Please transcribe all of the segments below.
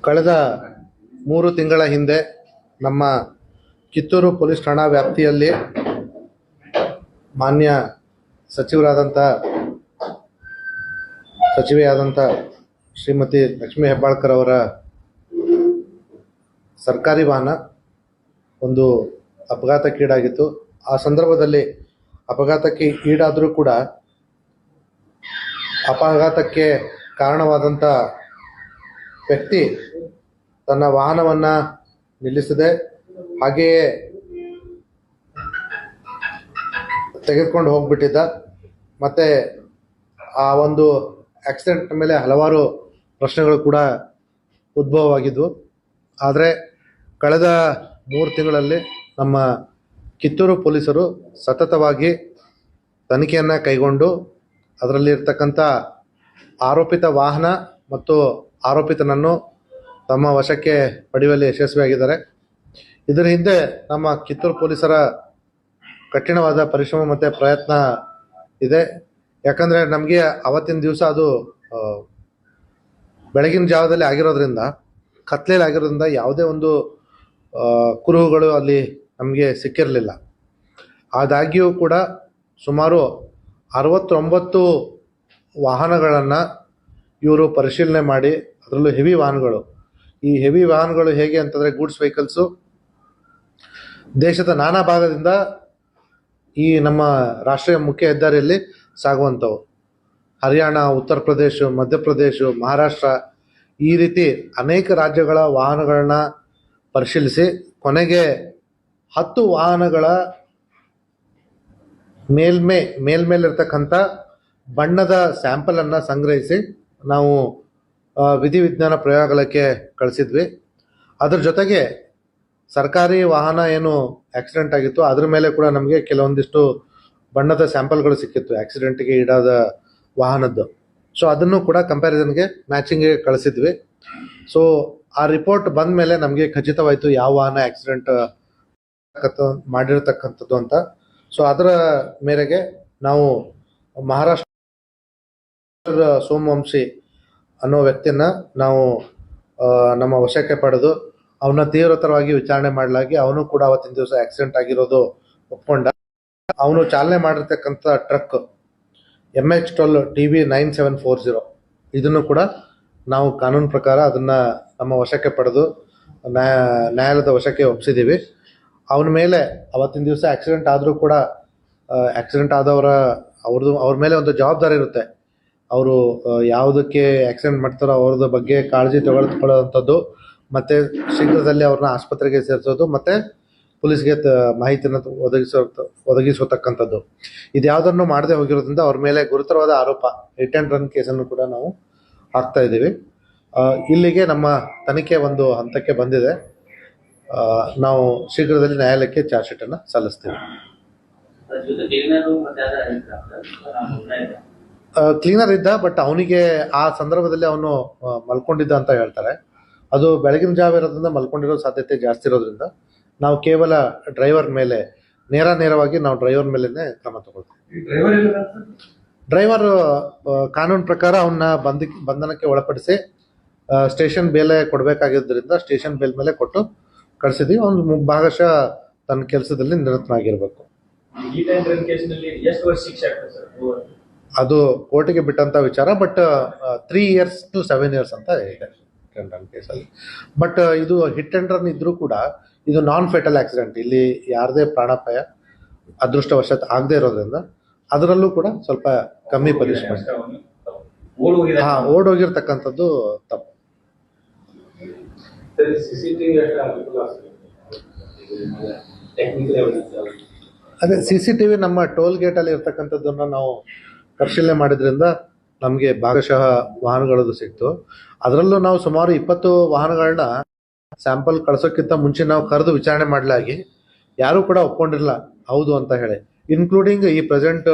ಕಳೆದ ಮೂರು ತಿಂಗಳ ಹಿಂದೆ ನಮ್ಮ ಕಿತ್ತೂರು ಪೊಲೀಸ್ ಠಾಣಾ ವ್ಯಾಪ್ತಿಯಲ್ಲಿ ಮಾನ್ಯ ಸಚಿವರಾದಂಥ ಸಚಿವೆಯಾದಂಥ ಶ್ರೀಮತಿ ಲಕ್ಷ್ಮೀ ಹೆಬ್ಬಾಳ್ಕರ್ ಅವರ ಸರ್ಕಾರಿ ವಾಹನ ಒಂದು ಅಪಘಾತಕ್ಕೀಡಾಗಿತ್ತು. ಆ ಸಂದರ್ಭದಲ್ಲಿ ಅಪಘಾತಕ್ಕೆ ಈಡಾದರೂ ಕೂಡ ಅಪಘಾತಕ್ಕೆ ಕಾರಣವಾದಂಥ ವ್ಯಕ್ತಿ ತನ್ನ ವಾಹನವನ್ನು ನಿಲ್ಲಿಸದೆ. ಹಾಗೆಯೇ ತೆಗೆದುಕೊಂಡು ಹೋಗ್ಬಿಟ್ಟಿದ್ದ. ಮತ್ತು ಆ ಒಂದು ಆಕ್ಸಿಡೆಂಟ್ ಮೇಲೆ ಹಲವಾರು ಪ್ರಶ್ನೆಗಳು ಕೂಡ ಉದ್ಭವವಾಗಿದ್ವು. ಆದರೆ ಕಳೆದ ಮೂರು ತಿಂಗಳಲ್ಲಿ ನಮ್ಮ ಕಿತ್ತೂರು ಪೊಲೀಸರು ಸತತವಾಗಿ ತನಿಖೆಯನ್ನು ಕೈಗೊಂಡು, ಅದರಲ್ಲಿರ್ತಕ್ಕಂಥ ಆರೋಪಿತ ವಾಹನ ಮತ್ತು ಆರೋಪಿತನನ್ನು ತಮ್ಮ ವಶಕ್ಕೆ ಪಡೆಯುವಲ್ಲಿ ಯಶಸ್ವಿಯಾಗಿದ್ದಾರೆ. ಇದರ ಹಿಂದೆ ನಮ್ಮ ಕಿತ್ತೂರು ಪೊಲೀಸರ ಕಠಿಣವಾದ ಪರಿಶ್ರಮ ಮತ್ತು ಪ್ರಯತ್ನ ಇದೆ. ಯಾಕಂದರೆ ನಮಗೆ ಅವತ್ತಿನ ದಿವಸ ಅದು ಬೆಳಗಿನ ಜಾವದಲ್ಲಿ ಆಗಿರೋದ್ರಿಂದ, ಕತ್ಲೇಲಿ ಆಗಿರೋದ್ರಿಂದ ಯಾವುದೇ ಒಂದು ಕುರುಹುಗಳು ಅಲ್ಲಿ ನಮಗೆ ಸಿಕ್ಕಿರಲಿಲ್ಲ. ಆದಾಗ್ಯೂ ಕೂಡ ಸುಮಾರು ಅರವತ್ತೊಂಬತ್ತು ವಾಹನಗಳನ್ನು ಇವರು ಪರಿಶೀಲನೆ ಮಾಡಿ ಅದರಲ್ಲೂ ಹೆವಿ ವಾಹನಗಳು. ಈ ಹೆವಿ ವಾಹನಗಳು ಹೇಗೆ ಅಂತಂದರೆ ಗೂಡ್ಸ್ ವೆಹಿಕಲ್ಸು. ದೇಶದ ನಾನಾ ಭಾಗದಿಂದ ಈ ನಮ್ಮ ರಾಷ್ಟ್ರೀಯ ಮುಖ್ಯ ಹೆದ್ದಾರಿಯಲ್ಲಿ ಸಾಗುವಂಥವು. ಹರಿಯಾಣ, ಉತ್ತರ ಪ್ರದೇಶ ಮಧ್ಯಪ್ರದೇಶ ಮಹಾರಾಷ್ಟ್ರ ಈ ರೀತಿ ಅನೇಕ ರಾಜ್ಯಗಳ ವಾಹನಗಳನ್ನ ಪರಿಶೀಲಿಸಿ ಕೊನೆಗೆ ಹತ್ತು ವಾಹನಗಳ ಮೇಲ್ಮೆ, ಮೇಲ್ಮೇಲಿರ್ತಕ್ಕಂಥ ಬಣ್ಣದ ಸ್ಯಾಂಪಲನ್ನು ಸಂಗ್ರಹಿಸಿ ನಾವು ವಿಧಿ ವಿಧಿವಿಜ್ಞಾನ ಪ್ರಯೋಗಾಲಯಕ್ಕೆ ಕಳಿಸಿದ್ವಿ. ಅದ್ರ ಜೊತೆಗೆ ಸರ್ಕಾರಿ ವಾಹನ ಏನು ಆಕ್ಸಿಡೆಂಟ್ ಆಗಿತ್ತು, ಅದ್ರ ಮೇಲೆ ಕೂಡ ನಮಗೆ ಕೆಲವೊಂದಿಷ್ಟು ಬಣ್ಣದ ಸ್ಯಾಂಪಲ್ಗಳು ಸಿಕ್ಕಿತ್ತು ಆಕ್ಸಿಡೆಂಟ್ಗೆ ಈಡಾದ ವಾಹನದ್ದು. ಸೊ ಅದನ್ನು ಕೂಡ ಕಂಪ್ಯಾರಿಸನ್ಗೆ ಮ್ಯಾಚಿಂಗ್ಗೆ ಕಳಿಸಿದ್ವಿ. ಸೊ ಆ ರಿಪೋರ್ಟ್ ಬಂದ ಮೇಲೆ ನಮಗೆ ಖಚಿತವಾಯಿತು ಯಾವ ವಾಹನ ಆಕ್ಸಿಡೆಂಟ್ ಮಾಡಿರತಕ್ಕಂಥದ್ದು ಅಂತ. ಸೊ ಅದರ ಮೇರೆಗೆ ನಾವು ಮಹಾರಾಷ್ಟ್ರ ಸೋಮವಂಶಿ ಅನ್ನೋ ವ್ಯಕ್ತಿಯನ್ನ ನಾವು ನಮ್ಮ ವಶಕ್ಕೆ ಪಡೆದು ಅವನ ತೀವ್ರತರವಾಗಿ ವಿಚಾರಣೆ ಮಾಡಲಾಗಿ ಅವನು ಕೂಡ ಅವತ್ತಿನ ದಿವಸ ಆಕ್ಸಿಡೆಂಟ್ ಆಗಿರೋದು ಒಪ್ಕೊಂಡ. ಅವನು ಚಾಲನೆ ಮಾಡಿರ್ತಕ್ಕಂಥ truck M H twelve T V nine seven four zero ಇದನ್ನು ಕೂಡ ನಾವು ಕಾನೂನು ಪ್ರಕಾರ ಅದನ್ನ ನಮ್ಮ ವಶಕ್ಕೆ ಪಡೆದು ನ್ಯಾಯ ನ್ಯಾಯಾಲಯದ ವಶಕ್ಕೆ ಒಪ್ಪಿಸಿದ್ದೀವಿ ಅವನ ಮೇಲೆ ಅವತ್ತಿನ ದಿವಸ ಆಕ್ಸಿಡೆಂಟ್ ಆದರೂ ಕೂಡ ಆಕ್ಸಿಡೆಂಟ್ ಆದವರ, ಅವ್ರದ್ದು, ಅವ್ರ ಮೇಲೆ ಒಂದು ಜವಾಬ್ದಾರಿ ಇರುತ್ತೆ. ಅವರು ಯಾವುದಕ್ಕೆ ಆಕ್ಸಿಡೆಂಟ್ ಮಾಡ್ತಾರೋ ಅವ್ರದ್ದು ಬಗ್ಗೆ ಕಾಳಜಿ ತಗೊಳ್ಕೊಳ್ಳೋವಂಥದ್ದು, ಮತ್ತು ಶೀಘ್ರದಲ್ಲಿ ಅವ್ರನ್ನ ಆಸ್ಪತ್ರೆಗೆ ಸೇರಿಸೋದು, ಮತ್ತು ಪೊಲೀಸ್ಗೆ ತ, ಮಾಹಿತಿಯನ್ನು ಒದಗಿಸೋ, ಒದಗಿಸತಕ್ಕಂಥದ್ದು. ಇದು ಯಾವುದನ್ನು ಮಾಡದೆ ಹೋಗಿರೋದ್ರಿಂದ ಅವ್ರ ಮೇಲೆ ಗುರುತರವಾದ ಆರೋಪ ಹಿಟ್ ಆ್ಯಂಡ್ ರನ್ ಕೇಸನ್ನು ಕೂಡ ನಾವು ಹಾಕ್ತಾ ಇದ್ದೀವಿ. ಇಲ್ಲಿಗೆ ನಮ್ಮ ತನಿಖೆ ಒಂದು ಹಂತಕ್ಕೆ ಬಂದಿದೆ. ನಾವು ಶೀಘ್ರದಲ್ಲಿ ನ್ಯಾಯಾಲಯಕ್ಕೆ ಚಾರ್ಜ್ ಶೀಟನ್ನು ಸಲ್ಲಿಸ್ತೀವಿ. ಕ್ಲೀನರು ಇದ್ದ ಬಟ್ ಅವನಿಗೆ ಆ ಸಂದರ್ಭದಲ್ಲಿ ಅವನು ಮಲ್ಕೊಂಡಿದ್ದ ಅಂತ ಹೇಳ್ತಾರೆ. ಅದು ಬೆಳಗಿನ ಜಾವ ಇರೋದ್ರಿಂದ ಮಲ್ಕೊಂಡಿರೋ ಸಾಧ್ಯತೆ ಜಾಸ್ತಿ ಇರೋದ್ರಿಂದ ನಾವು ಕೇವಲ ಡ್ರೈವರ್ ಮೇಲೆ ನೇರ ನೇರವಾಗಿ ನಾವು ಡ್ರೈವರ್ ಮೇಲೇ ಕ್ರಮ ತಗೊಳ್ತೀವಿ. ಡ್ರೈವರ್ ಕಾನೂನು ಪ್ರಕಾರ ಅವನ್ನ ಬಂಧ ಬಂಧನಕ್ಕೆ ಒಳಪಡಿಸಿ ಸ್ಟೇಷನ್ ಬೇಲೆ ಕೊಡಬೇಕಾಗಿದ್ದರಿಂದ ಸ್ಟೇಷನ್ ಬೇಲ್ ಮೇಲೆ ಕೊಟ್ಟು ಕಳಿಸಿದ್ವಿ. ಅವನು ಭಾಗಶಃ ತನ್ನ ಕೆಲಸದಲ್ಲಿ ನಿರತನಾಗಿರಬೇಕು. ಅದು ಕೋರ್ಟಿಗೆ ಬಿಟ್ಟಂತ ವಿಚಾರ but three years to seven years ಅಂತ ಇದೆ ಬಟ್ ಇದು ಹಿಟ್ ಅಂಡ್ ರನ್ ಇದ್ರೂ ಕೂಡ ಇದು ನಾನ್ ಫೆಟಲ್ ಆಕ್ಸಿಡೆಂಟ್ ಇಲ್ಲಿ ಯಾರದೇ ಪ್ರಾಣಾಪಾಯ ಅದೃಷ್ಟವಶಾತ್ ಆಗದೆ ಇರೋದ್ರಿಂದ ಅದರಲ್ಲೂ ಕೂಡ ಸ್ವಲ್ಪ ಕಮ್ಮಿ ಪನಿಷ್ಮೆಂಟ್ ಹಾ, ಓಡೋಗಿರ್ತಕ್ಕಂಥದ್ದು ತಪ್ಪು. ಅದೇ ಸಿ ಸಿ ಟಿ ವಿ ನಮ್ಮ ಟೋಲ್ ಗೇಟಲ್ಲಿ ಇರ್ತಕ್ಕಂಥದ್ದನ್ನು ನಾವು ಪರಿಶೀಲನೆ ಮಾಡಿದ್ರಿಂದ ನಮಗೆ ಭಾಗಶಃ ವಾಹನಗಳದ್ದು ಸಿಕ್ತು. ಅದರಲ್ಲೂ ನಾವು ಸುಮಾರು ಇಪ್ಪತ್ತು ವಾಹನಗಳನ್ನ ಸ್ಯಾಂಪಲ್ ಕಳ್ಸೋಕ್ಕಿಂತ ಮುಂಚೆ ನಾವು ಕರೆದು ವಿಚಾರಣೆ ಮಾಡಲಾಗಿ ಯಾರೂ ಕೂಡ ಒಪ್ಕೊಂಡಿರಲ್ಲ ಹೌದು ಅಂತ ಹೇಳಿ. ಇನ್ಕ್ಲೂಡಿಂಗ್ ಈ ಪ್ರೆಸೆಂಟ್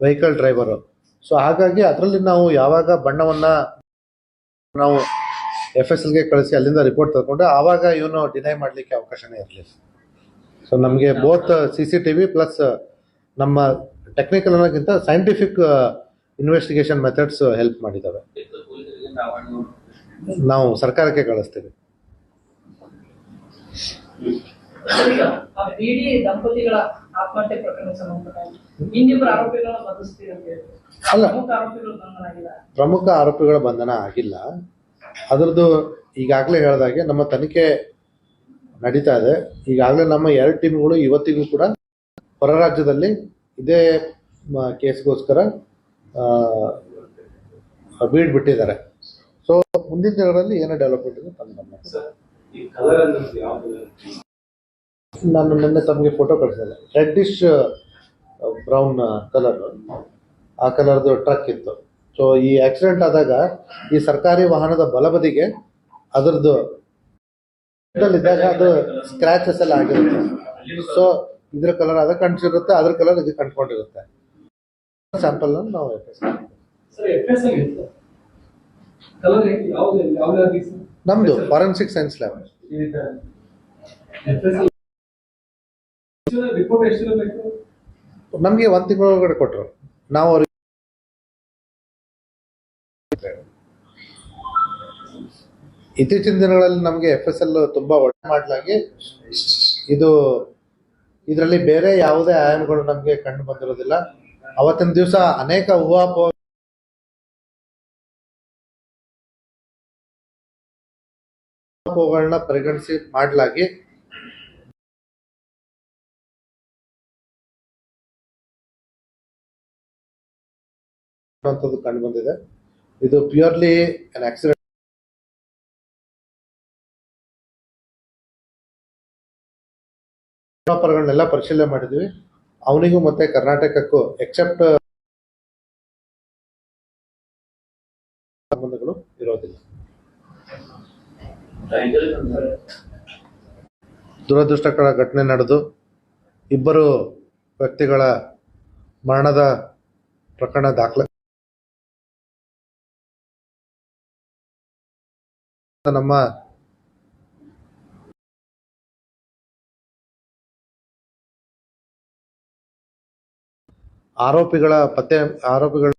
ವೆಹಿಕಲ್ ಡ್ರೈವರು ಸೊ ಹಾಗಾಗಿ ಅದರಲ್ಲಿ ನಾವು ಯಾವಾಗ ಬಣ್ಣವನ್ನು ನಾವು ಎಫ್ ಎಸ್ ಎಲ್ಗೆ ಕಳಿಸಿ ಅಲ್ಲಿಂದ ರಿಪೋರ್ಟ್ ತಗೊಂಡು ಆವಾಗ ಇವನು ಡಿನೈ ಮಾಡಲಿಕ್ಕೆ ಅವಕಾಶನೇ ಇರಲಿಲ್ಲ. ಸೊ ನಮಗೆ both C C T V plus ನಮ್ಮ ಟೆಕ್ನಿಕಲ್ ಅನ್ನೋಕ್ಕಿಂತ ಸೈಂಟಿಫಿಕ್ ಇನ್ವೆಸ್ಟಿಗೇಷನ್ ಮೆಥಡ್ಸ್ ಹೆಲ್ಪ್ ಮಾಡಿದ್ದಾವೆ. ನಾವು ಸರ್ಕಾರಕ್ಕೆ ಕಳಿಸ್ತೀವಿ. ಅಲ್ಲ. ಪ್ರಮುಖ ಆರೋಪಿಗಳ ಬಂಧನ ಆಗಿಲ್ಲ. ಅದರದ್ದು ಈಗಾಗಲೇ ಹೇಳಿದಾಗೆ ನಮ್ಮ ತನಿಖೆ ನಡೀತಾ ಇದೆ. ಈಗಾಗಲೇ ನಮ್ಮ ಎರಡು ಟೀಮ್ಗಳು ಇವತ್ತಿಗೂ ಕೂಡ ಹೊರ ರಾಜ್ಯದಲ್ಲಿ ಇದೇ ಕೇಸ್ಗೋಸ್ಕರ ಬೀಡ್ ಬಿಟ್ಟಿದ್ದಾರೆ ಸೊ ಮುಂದಿನ ದಿನಗಳಲ್ಲಿ ಏನೋ ಡೆವಲಪ್ಮೆಂಟ್ ಇದೆ ತಂದು ನಾನು ನಿನ್ನೆ ತಮಗೆ ಫೋಟೋ ಕಳಿಸಿದೆ. ರೆಡ್ಡಿಶ್ ಬ್ರೌನ್ ಕಲರ್ ಆ ಕಲರ್ದು ಟ್ರಕ್ ಇತ್ತು. ಸೊ ಈ ಆಕ್ಸಿಡೆಂಟ್ ಆದಾಗ ಈ ಸರ್ಕಾರಿ ವಾಹನದ ಬಲಬದಿಗೆ ಅದರದ್ದು ಇದ್ದಾಗ ಅದು ಸ್ಕ್ರಾಚಸ್ ಎಲ್ಲ ಆಗಿರುತ್ತೆ. ಸೊ ಇದ್ರ ಕಲರ್ ಅದ ಕಾಣಿಸಿರುತ್ತೆ ಅದ್ರ ಕಲರ್ ಇದು ಕಂಡ್ಕೊಂಡಿರುತ್ತೆ. ಸ್ಯಾಂಪಲ್ ನಾವು ನಮ್ದು ಫಾರೆನ್ಸಿಕ್ ಸೈನ್ಸ್ ಲ್ಯಾಬ್ ನಮ್ಗೆ ಒಂದ್ ತಿಂಗಳ ಒಳಗಡೆ ಕೊಟ್ರು. ಕೊಟ್ಟರು ನಾವು ಅವ್ರಿಗೆ ಇತ್ತೀಚಿನ ದಿನಗಳಲ್ಲಿ ನಮಗೆ ಎಫ್ ಎಸ್ ಎಲ್ ತುಂಬಾ ಒಳ್ಳೆ ಮಾಡಲಾಗಿ ಇದು ಇದರಲ್ಲಿ ಬೇರೆ ಯಾವುದೇ ಆಯಾಮಗಳು ನಮಗೆ ಕಂಡು ಬಂದಿರೋದಿಲ್ಲ. ಅವತ್ತಿನ ದಿವಸ ಅನೇಕ ಊಹಾಪೋಹ ಊಹಾಪೋಹಗಳನ್ನ ಪರಿಗಣಿಸಿ ಮಾಡಲಾಗಿ ಕಂಡು ಬಂದಿದೆ. ಇದು ಪ್ಯೂರ್ಲಿ ಆಕ್ಸಿಡೆಂಟ್ ಆರೋಪಗಳನ್ನೆಲ್ಲ ಪರಿಶೀಲನೆ ಮಾಡಿದ್ವಿ. ಅವನಿಗೂ ಮತ್ತೆ ಕರ್ನಾಟಕಕ್ಕೂ ಎಕ್ಸೆಪ್ಟ್ ಸಂಬಂಧಗಳು ಇರೋದಿಲ್ಲ. ದುರದೃಷ್ಟಕರ ಘಟನೆ ನಡೆದು ಇಬ್ಬರು ವ್ಯಕ್ತಿಗಳ ಮರಣದ ಪ್ರಕರಣ ದಾಖಲೆ ನಮ್ಮ ಆರೋಪಿಗಳ ಪತ್ತೆ, ಆರೋಪಿಗಳು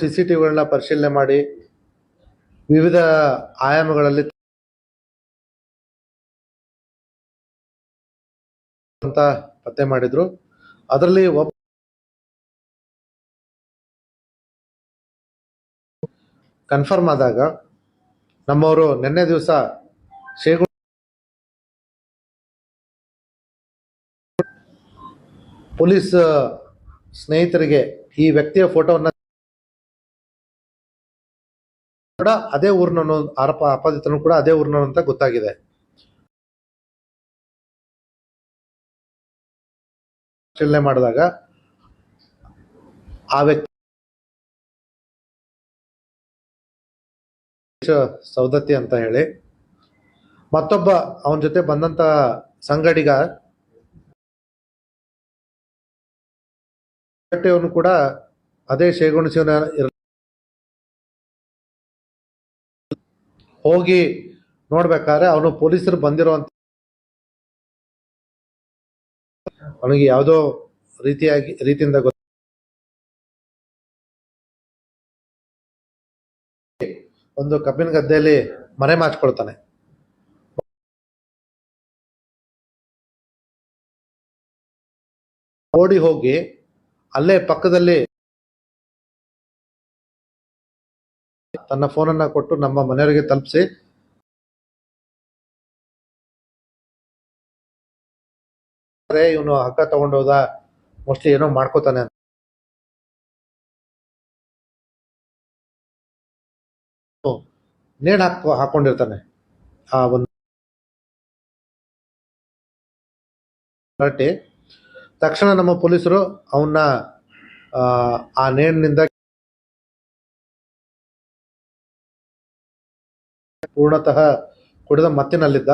ಸಿ ಸಿ ಟಿವಿಗಳನ್ನ ಪರಿಶೀಲನೆ ಮಾಡಿ ವಿವಿಧ ಆಯಾಮಗಳಲ್ಲಿ ಅಂತ ಪತ್ತೆ ಮಾಡಿದ್ರು. ಅದರಲ್ಲಿ ಒಬ್ಬ ಕನ್ಫರ್ಮ್ ಆದಾಗ ನಮ್ಮವರು ನಿನ್ನೆ ದಿವಸ ಶೇಗು ಪೊಲೀಸ್ ಸ್ನೇಹಿತರಿಗೆ ಈ ವ್ಯಕ್ತಿಯ ಫೋಟೋವನ್ನ ಕೂಡ ಅದೇ ಊರಿನವನು ಆರೋಪ ಆಪಾದಿತನು ಕೂಡ ಅದೇ ಊರಿನವನು ಅಂತ ಗೊತ್ತಾಗಿದೆ. ಪರಿಶೀಲನೆ ಮಾಡಿದಾಗ ಆ ವ್ಯಕ್ತಿ ಸೌದತ್ತಿ ಅಂತ ಹೇಳಿ ಮತ್ತೊಬ್ಬ ಅವನ ಜೊತೆ ಬಂದಂತ ಸಂಗಡಿಗ ಅವನು ಕೂಡ ಅದೇ ಶೇಗುಣಸಿನ ಹೋಗಿ ನೋಡ್ಬೇಕಾದ್ರೆ ಅವನು ಪೊಲೀಸರು ಬಂದಿರುವಂತ ಅವನಿಗೆ ಯಾವುದೋ ರೀತಿಯಾಗಿ, ರೀತಿಯಿಂದ ಗೊತ್ತ ಒಂದು ಕಬ್ಬಿನ ಗದ್ದೆಯಲ್ಲಿ ಮನೆ ಮಾಚ್ಕೊಳ್ತಾನೆ ಓಡಿ ಹೋಗಿ ಅಲ್ಲೇ ಪಕ್ಕದಲ್ಲಿ ತನ್ನ ಫೋನನ್ನ ಕೊಟ್ಟು ನಮ್ಮ ಮನೆಯವರಿಗೆ ತಲುಪಿಸಿ. ಇವನು ಹಗ್ಗ ತಗೊಂಡೋದ ಮೋಸ್ಟ್ಲಿ ಏನೋ ಮಾಡ್ಕೋತಾನೆ ಅಂತ. ನೇಣು ಹಾಕೋ, ಹಾಕೊಂಡಿರ್ತಾನೆ. ಆ ಒಂದು ತಕ್ಷಣ ನಮ್ಮ ಪೊಲೀಸರು ಅವನ್ನ ಆ, ನೇಣಿನಿಂದ ಪೂರ್ಣತಃ ಕುಡಿದ ಮತ್ತಿನಲ್ಲಿದ್ದ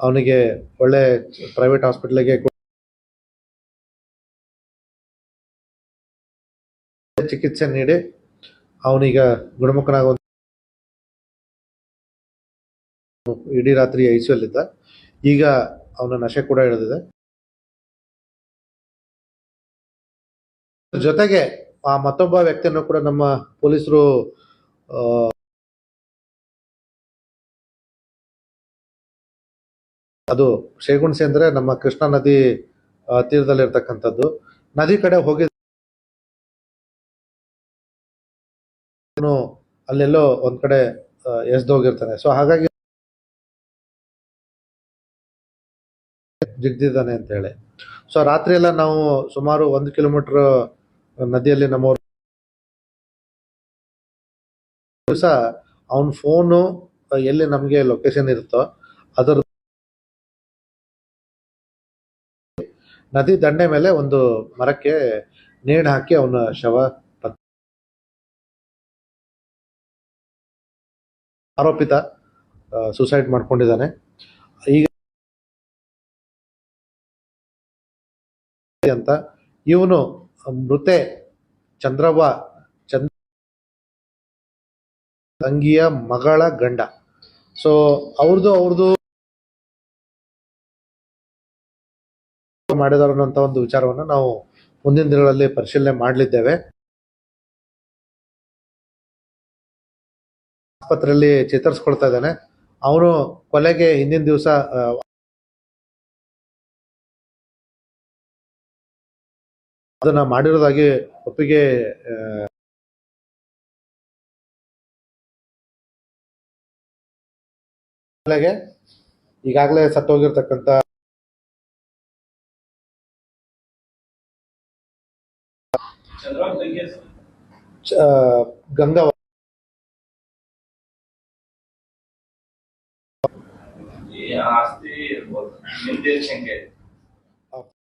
ಅವನಿಗೆ ಒಳ್ಳೆ ಪ್ರೈವೇಟ್ ಹಾಸ್ಪಿಟ್ಲಿಗೆ ಚಿಕಿತ್ಸೆ ನೀಡಿ ಅವನೀಗ ಗುಣಮುಖನಾಗ ಇಡೀ ರಾತ್ರಿ ಐ ಸಿ ಇದ್ದ ಈಗ ಅವನ ನಶೆ ಕೂಡ ಇಳಿದಿದೆ. ಜೊತೆಗೆ ಆ ಮತ್ತೊಬ್ಬ ವ್ಯಕ್ತಿಯನ್ನು ಕೂಡ ನಮ್ಮ ಪೊಲೀಸರು ಅದು ಶೇಗುಣಸಿ ಅಂದ್ರೆ ನಮ್ಮ ಕೃಷ್ಣಾ ನದಿ ತೀರದಲ್ಲಿ ತೀರದಲ್ಲಿರ್ತಕ್ಕಂಥದ್ದು. ನದಿ ಕಡೆ ಹೋಗಿ ಅಲ್ಲೆಲ್ಲೋ ಒಂದ್ ಕಡೆ ಎಸ್ದೋಗಿರ್ತಾನೆ. ಸೊ ಹಾಗಾಗಿ ಜಿಗ್ದಿದ್ದಾನೆ ಅಂತ ಹೇಳಿ. ಸೊ ರಾತ್ರಿ ಎಲ್ಲ ನಾವು ಸುಮಾರು ಒಂದು ಕಿಲೋಮೀಟರ್ ನದಿಯಲ್ಲಿ ನಮ್ಮವರು ದಿವಸ ಅವನ ಫೋನು ಎಲ್ಲಿ ನಮಗೆ ಲೊಕೇಶನ್ ಇರುತ್ತೋ ಅದರ ನದಿ ದಂಡೆ ಮೇಲೆ ಒಂದು ಮರಕ್ಕೆ ನೇಣು ಹಾಕಿ ಅವನ ಶವ ಆರೋಪಿತ ಸೂಸೈಡ್ ಮಾಡ್ಕೊಂಡಿದ್ದಾನೆ. ಈಗ ಅಂತ. ಇವನು ಮೃತೆ ಚಂದ್ರವ್ವ ಚಂದ್ರ ತಂಗಿಯ ಮಗಳ ಗಂಡ. ಸೊ ಅವ್ರದ್ದು ಅವ್ರದ್ದು ಮಾಡಿದಾರ ಅನ್ನೋಂಥ ಒಂದು ವಿಚಾರವನ್ನು ನಾವು ಮುಂದಿನ ದಿನಗಳಲ್ಲಿ ಪರಿಶೀಲನೆ ಮಾಡಲಿದ್ದೇವೆ. ಆಸ್ಪತ್ರೆಯಲ್ಲಿ ಚೇತರಿಸ್ಕೊಳ್ತಾ ಇದ್ದಾನೆ. ಅವನು ಕೊಲೆಗೆ ಹಿಂದಿನ ದಿವಸ ಅದನ್ನ ಮಾಡಿರೋದಾಗಿ ಒಪ್ಪಿಗೆ ಈಗಾಗಲೇ ಸತ್ತೋಗಿರ್ತಕ್ಕಂಥ ಗಂಗಾ ಆಸ್ತಿ